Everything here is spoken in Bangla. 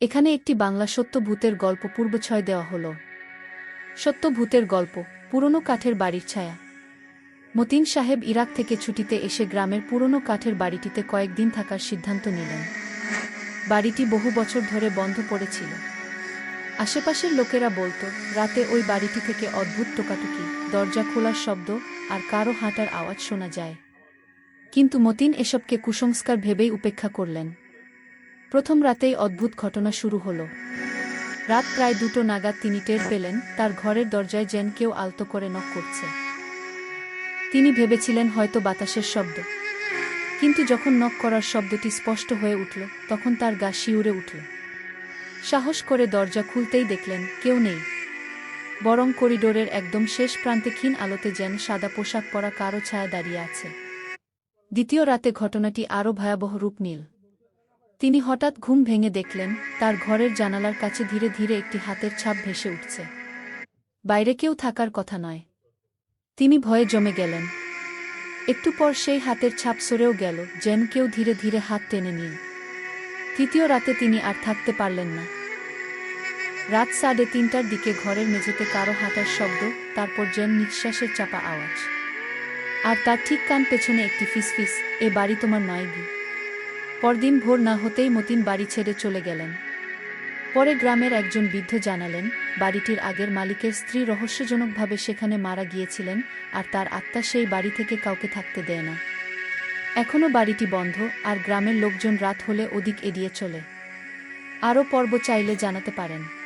এখানে একটি বাংলা সত্য ভূতের গল্প পূর্বছয় দেওয়া হল। সত্য ভূতের গল্প, পুরনো কাঠের বাড়ির ছায়া। মতিন সাহেব ইরাক থেকে ছুটিতে এসে গ্রামের পুরনো কাঠের বাড়িটিতে কয়েকদিন থাকার সিদ্ধান্ত নিলেন। বাড়িটি বহু বছর ধরে বন্ধ পড়েছিল। আশেপাশের লোকেরা বলতো, রাতে ওই বাড়িটি থেকে অদ্ভুত টোকাটুকি, দরজা খোলার শব্দ আর কারও হাঁটার আওয়াজ শোনা যায়। কিন্তু মতিন এসবকে কুসংস্কার ভেবেই উপেক্ষা করলেন। প্রথম রাতেই অদ্ভুত ঘটনা শুরু হলো। রাত প্রায় দুটো নাগাদ তিনি টের পেলেন, তার ঘরের দরজায় যেন কেউ আলতো করে নক করছে। তিনি ভেবেছিলেন হয়তো বাতাসের শব্দ। কিন্তু যখন নক করার শব্দটি স্পষ্ট হয়ে উঠল, তখন তার গা শিউরে উঠল। সাহস করে দরজা খুলতেই দেখলেন, কেউ নেই। বরং করিডোরের একদম শেষ প্রান্তে ক্ষীণ আলোতে যেন সাদা পোশাক পরা কারও ছায়া দাঁড়িয়ে আছে। দ্বিতীয় রাতে ঘটনাটি আরও ভয়াবহ রূপ নিল। তিনি হঠাৎ ঘুম ভেঙে দেখলেন, তার ঘরের জানালার কাছে ধীরে ধীরে একটি হাতের ছাপ ভেসে উঠছে। বাইরে কেউ থাকার কথা নয়। তিনি ভয়ে জমে গেলেন। একটু পর সেই হাতের ছাপ সরেও গেল, যেন কেউ ধীরে ধীরে হাত টেনে নিন তৃতীয় রাতে তিনি আর থাকতে পারলেন না। রাত সাড়ে তিনটার দিকে ঘরের মেঝেতে কারও হাঁটার শব্দ, তারপর যেন নিঃশ্বাসের চাপা আওয়াজ। আর তার ঠিক কান পেছনে একটি ফিসফিস, এ বাড়ি তোমার নয় গি পরদিন ভোর না হতেই মতিন বাড়ি ছেড়ে চলে গেলেন। পরে গ্রামের একজন বৃদ্ধ জানালেন, বাড়িটির আগের মালিকের স্ত্রী রহস্যজনকভাবে সেখানে মারা গিয়েছিলেন আর তার আত্মা সেই বাড়ি থেকে কাউকে থাকতে দেয় না। এখনও বাড়িটি বন্ধ আর গ্রামের লোকজন রাত হলে ওদিক এড়িয়ে চলে। আরও পর্ব চাইলে জানাতে পারেন।